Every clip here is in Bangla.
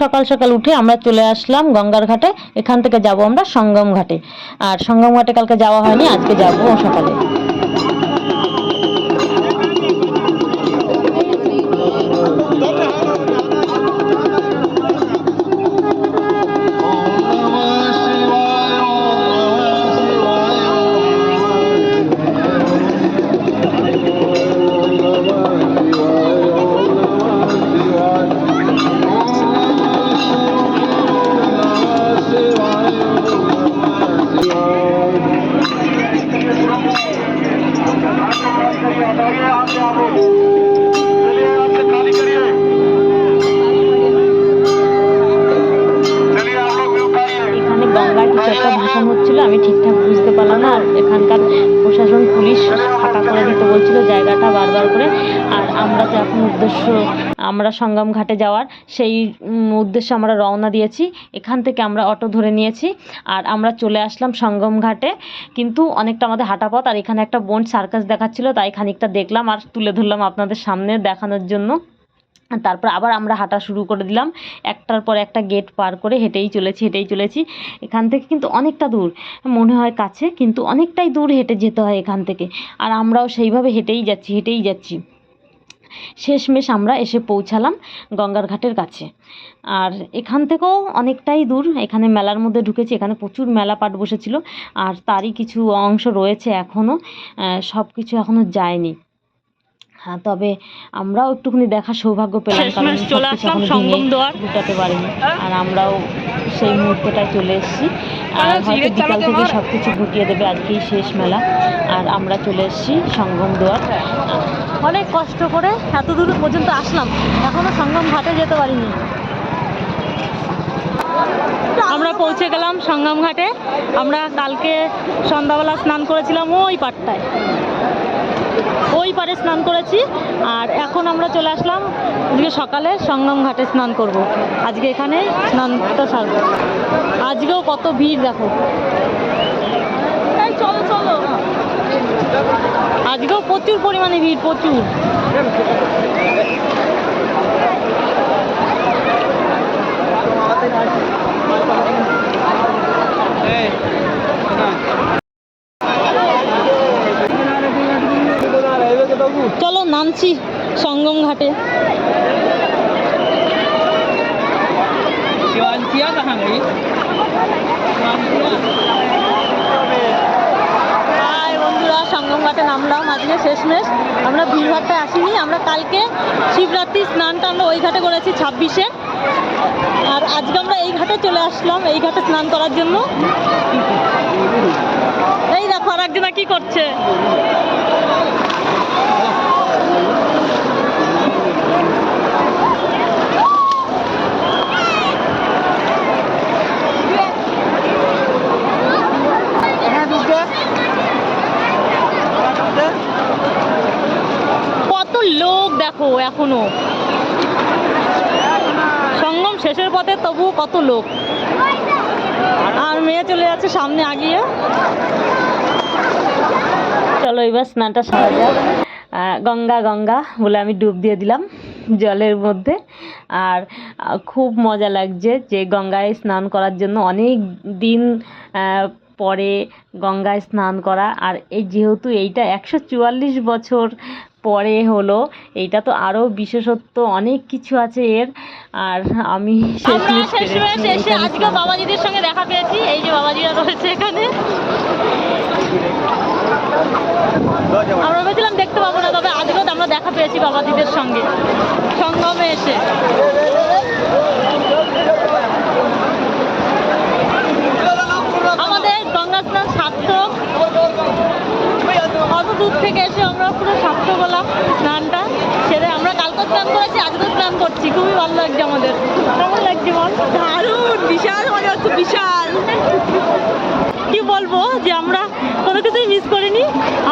সকাল সকাল উঠে আমরা চলে আসলাম গঙ্গার ঘাটে। এখান থেকে যাব আমরা সঙ্গম ঘাটে। আর সঙ্গম ঘাটে কালকে যাওয়া হয়নি, আজকে যাব সকালে। পারলাম না, আর এখানকার প্রশাসন, পুলিশ ফাঁকা করে দিতে বলছিল, জায়গাটা বারবার করে। আর আমরা তো এখন উদ্দেশ্য, আমরা সঙ্গম ঘাটে যাওয়ার, সেই উদ্দেশ্যে আমরা রওনা দিয়েছি। এখান থেকে আমরা অটো ধরে নিয়েছি, আর আমরা চলে আসলাম সঙ্গম ঘাটে। কিন্তু অনেকটা আমাদের হাঁটা পথ, আর এখানে একটা বোন সার্কাস দেখাচ্ছিল, তাই খানিকটা দেখলাম আর তুলে ধরলাম আপনাদের সামনে দেখানোর জন্য। তারপর আবার আমরা হাঁটা শুরু করে দিলাম। একটার পর একটা গেট পার করে হেঁটেই চলেছি হেঁটেই চলেছি। এখান থেকে কিন্তু অনেকটা দূর, মনে হয় কাছে, কিন্তু অনেকটাই দূর হেঁটে যেতে হয় এখান থেকে। আর আমরাও সেইভাবে হেঁটেই যাচ্ছি হেঁটেই যাচ্ছি। শেষমেশ আমরা এসে পৌঁছালাম গঙ্গার ঘাটের কাছে। আর এখান থেকেও অনেকটাই দূর, এখানে মেলার মধ্যে ঢুকেছি, এখানে প্রচুর মেলা পাট বসেছিল। আর তারই কিছু অংশ রয়েছে এখনও সব কিছু এখনও যায়নি। হ্যাঁ তবে আমরাও একটুখানি দেখার সৌভাগ্য পেলাম কারণ চলে আসলাম সঙ্গম দুয়ার। গুটাতে পারিনি। আর আমরাও সেই মুহূর্তটায় চলে এসেছি। আর হয়তো বিকাল থেকে সব কিছু গুটিয়ে দেবে আজকেই শেষ মেলা। আর আমরা চলে এসেছি সঙ্গম দুয়ার। অনেক কষ্ট করে এত দূর পর্যন্ত আসলাম। এখনও সঙ্গম ঘাটে যেতে পারিনি। আমরা পৌঁছে গেলাম সঙ্গম ঘাটে। আমরা কালকে সন্ধ্যাবেলা স্নান করেছিলাম ওই পাটটায়। ওই পারে স্নান করেছি আর এখন আমরা চলে আসলাম আজকে সকালে সঙ্গম ঘাটে স্নান করব। আজকে এখানে স্নানটা সারবো আজকেও কত ভিড় দেখো। চলো চলো। আজকেও প্রচুর পরিমাণে ভিড় প্রচুর। নামছি সঙ্গম ঘাটে। বন্ধুরা সঙ্গম ঘাটে নামলাম। আজকে শেষমেশ। আমরা ভিড়ভাট্টায় আসিনি। আমরা কালকে শিবরাত্রির স্নানটা আমরা ওই ঘাটে করেছি ছাব্বিশে। আর আজকে আমরা এই ঘাটে চলে আসলাম এই ঘাটে স্নান করার জন্য। এই দেখো আর একজন কি করছে। লোক, দেখো, এখনও। সঙ্গম শেষের পথে তবু কত লোক। আর মেয়ে চলে যাচ্ছে সামনে আগিয়ে। চলো এবার স্নানটা সারা যাক। গঙ্গা গঙ্গা বলে আমি ডুব দিয়ে দিলাম জলের মধ্যে। আর খুব মজা লাগছে যে গঙ্গায় স্নান করার জন্য অনেক দিন পরে গঙ্গায় স্নান করা। আর এই যেহেতু এইটা একশো চুয়াল্লিশ বছর পরে হলো এইটা তো আরও বিশেষত্ব অনেক কিছু আছে এর। আর আমি এইখানে আজকে বাবাজিদের সঙ্গে দেখা পেয়েছি এই যে বাবাজিরা রয়েছে এখানে। আমরা ভেবেছিলাম দেখতে পাবো না তবে আজকেও আমরা দেখা পেয়েছি বাবাজিদের সঙ্গে। সঙ্গমে এসে আমাদের গঙ্গা স্নান সার্থক অত দূর থেকে এসে আমরা পুরো সার্থক হলাম স্নানটা সেরে আমরা কালকে স্নান করেছি আজকেও স্নান করছি খুবই ভালো লাগছে আমাদের কেমন লাগছে বল দারুণ বিশাল মজা হচ্ছে বিশাল। কি বলব যে আমরা কোনো কিছুই মিস করিনি।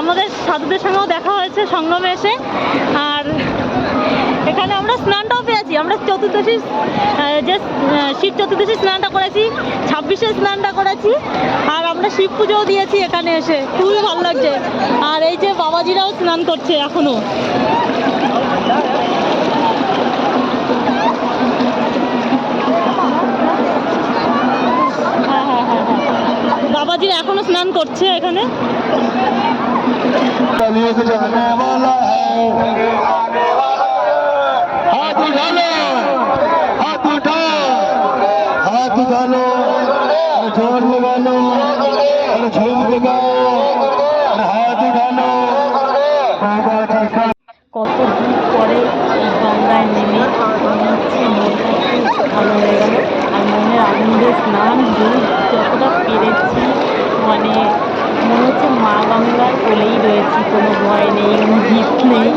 আমাদের সাধুদের সঙ্গেও দেখা হয়েছে, সঙ্গমে এসে। আর এখানে আমরা স্নানটাও পেয়েছি। আমরা চতুর্দশী যে শিব চতুর্দশী স্নানটা করেছি, ছাব্বিশে স্নানটা করেছি। আর আমরা শিব পুজোও দিয়েছি এখানে এসে। খুবই ভালো লাগছে। আর এই যে বাবাজিরাও স্নান করছে এখনও। বাবাজি এখনও স্নান করছে এখানে। আনে ভয় নেই।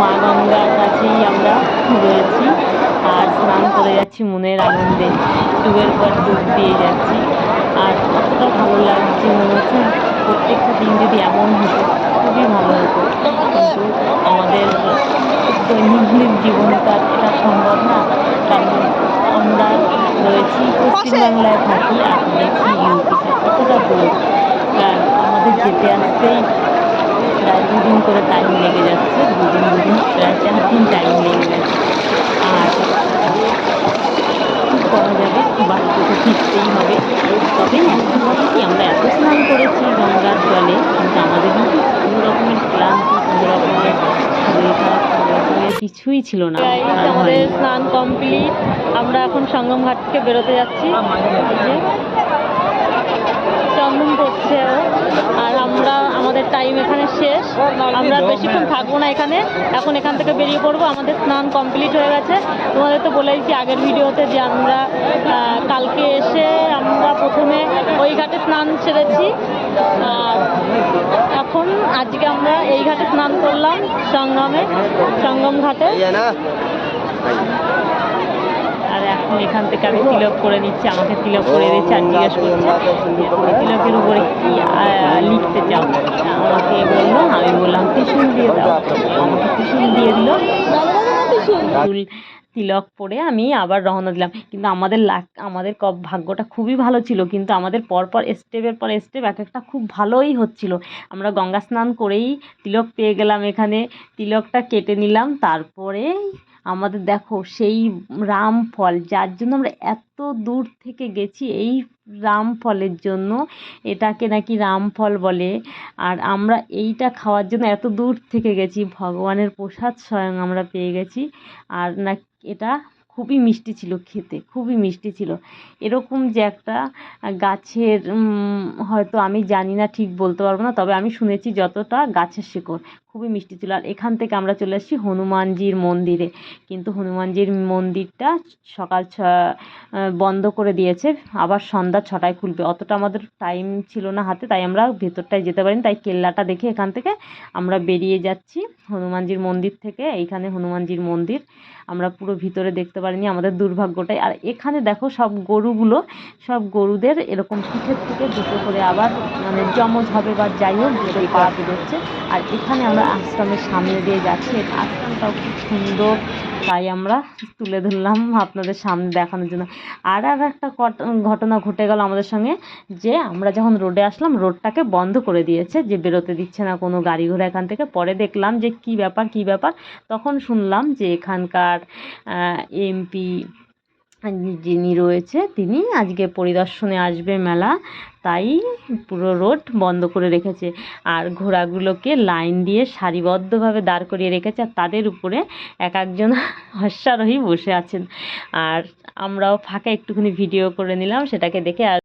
মা গঙ্গার কাছেই আমরা রয়েছি। আর স্নান করে যাচ্ছি মনের আনন্দে। ডুবের পর ডুব দিয়ে যাচ্ছি। আর কতটা ভালো লাগছে মনে হচ্ছে, প্রত্যেকটা দিন যদি এমন হতো, খুবই ভালো হতো। কিন্তু আমাদের দৈনন্দিন জীবনে তো আর এটা সম্ভব না। কারণ আমরা রয়েছি পশ্চিমবাংলায় থাকি আর দেখছি ইউপিতে কতটা দূর। আমাদের যেতে আসতেই প্রায় দুদিন করে টাইম লেগে যাচ্ছে দুদিন দুদিন প্রায় চার দিন টাইম লেগে যাচ্ছে। আর কি করা যাবে? বাড়িতে তো ফিরতেই হবে। তবে একটা কথা কি আমরা এত স্নান করেছি গঙ্গার জলে কিন্তু আমাদের কিন্তু কোনো রকমের ক্লান্তি কোনো রকমের শরীর খারাপ কোনো রকমের কিছুই ছিল না। আমাদের স্নান কমপ্লিট আমরা এখন সঙ্গম ঘাট থেকে বেরোতে যাচ্ছি চন্দন করছে। আর আমরা, আমাদের টাইম এখানে শেষ। আমরা বেশিক্ষণ থাকব না এখানে। এখন এখান থেকে বেরিয়ে পড়ব। আমাদের স্নান কমপ্লিট হয়ে গেছে। তোমাদের তো বলেইছি আগের ভিডিওতে যে আমরা কালকে এসে আমরা প্রথমে ওই ঘাটে স্নান সেরেছি। আর এখন আজকে আমরা এই ঘাটে স্নান করলাম সঙ্গমে সঙ্গম ঘাটে। এখন এখান থেকে আমি তিলক করে নিচ্ছি, আমাকে তিলক করে দিচ্ছে আর জিজ্ঞেস করছে তিলকের উপরে কি লিখতে চাও? আমাকে বলল, আমি বললাম ত্রিশুল দিয়ে দাও। আমাকে ত্রিশুল দিয়ে দিল। তিলক পরে আমি আবার রওনা দিলাম। কিন্তু আমাদের লাক, আমাদের ক ভাগ্যটা খুবই ভালো ছিল, কিন্তু আমাদের পরপর স্টেপের পর স্টেপ এক একটা খুব ভালোই হচ্ছিল। আমরা গঙ্গা স্নান করেই তিলক পেয়ে গেলাম এখানে। তিলকটা কেটে নিলাম, তারপরে আমাদের দেখো সেই রাম ফল যার জন্য আমরা এত দূর থেকে গেছি, এই রামফলের জন্য এটাকে নাকি রাম ফল বলে। আর আমরা এইটা খাওয়ার জন্য এত দূর থেকে গেছি, ভগবানের প্রসাদ স্বয়ং আমরা পেয়ে গেছি। আর না, এটা খুবই মিষ্টি ছিল খেতে, খুবই মিষ্টি ছিল। এরকম যে একটা গাছের হয়তো আমি জানি না, ঠিক বলতে পারব না, তবে আমি শুনেছি যতটা গাছের শিকড়। খুবই মিষ্টি ছিল। আর এখান থেকে আমরা চলে আসছি হনুমানজির মন্দিরে। কিন্তু হনুমানজির মন্দিরটা সকাল ছ বন্ধ করে দিয়েছে। আবার সন্ধ্যা ছটায় খুলবে। অতটা আমাদের টাইম ছিল না হাতে, তাই আমরা ভেতরটায় যেতে পারিনি। তাই কেল্লাটা দেখে এখান থেকে আমরা বেরিয়ে যাচ্ছি হনুমানজির মন্দির থেকে। এইখানে হনুমানজির মন্দির। আমরা পুরো ভিতরে দেখতে পারিনি আমাদের দুর্ভাগ্যটাই। আর এখানে দেখো সব গরুগুলো, সব গরুদের এরকম পিঠের থেকে দুটো করে আবার মানে জমজ হবে বা যাই হোক পা আর এখানে আমরা আশ্রমের সামনে দিয়ে যাচ্ছি। আশ্রমটাও খুব সুন্দর। তাই আমরা তুলে ধরলাম আপনাদের সামনে দেখানোর জন্য। আর আর একটা কট- ঘটনা ঘটে গেল আমাদের সঙ্গে, যে আমরা যখন রোডে আসলাম, রোডটাকে বন্ধ করে দিয়েছে, যে বেরোতে দিচ্ছে না কোনো গাড়ি ঘোড়া এখান থেকে। পরে দেখলাম যে কি ব্যাপার কি ব্যাপার? তখন শুনলাম যে এখানকার এমপি যিনি রয়েছে তিনি আজকে পরিদর্শনে আসবে মেলা, তাই পুরো রোড বন্ধ করে রেখেছে। আর ঘোড়াগুলোকে লাইন দিয়ে সারিবদ্ধভাবে দাঁড় করিয়ে রেখেছে, আর তাদের উপরে এক একজন হস্যারোহী বসে আছেন। আর আমরাও ফাঁকে একটুখানি ভিডিও করে নিলাম, সেটাকে দেখে আর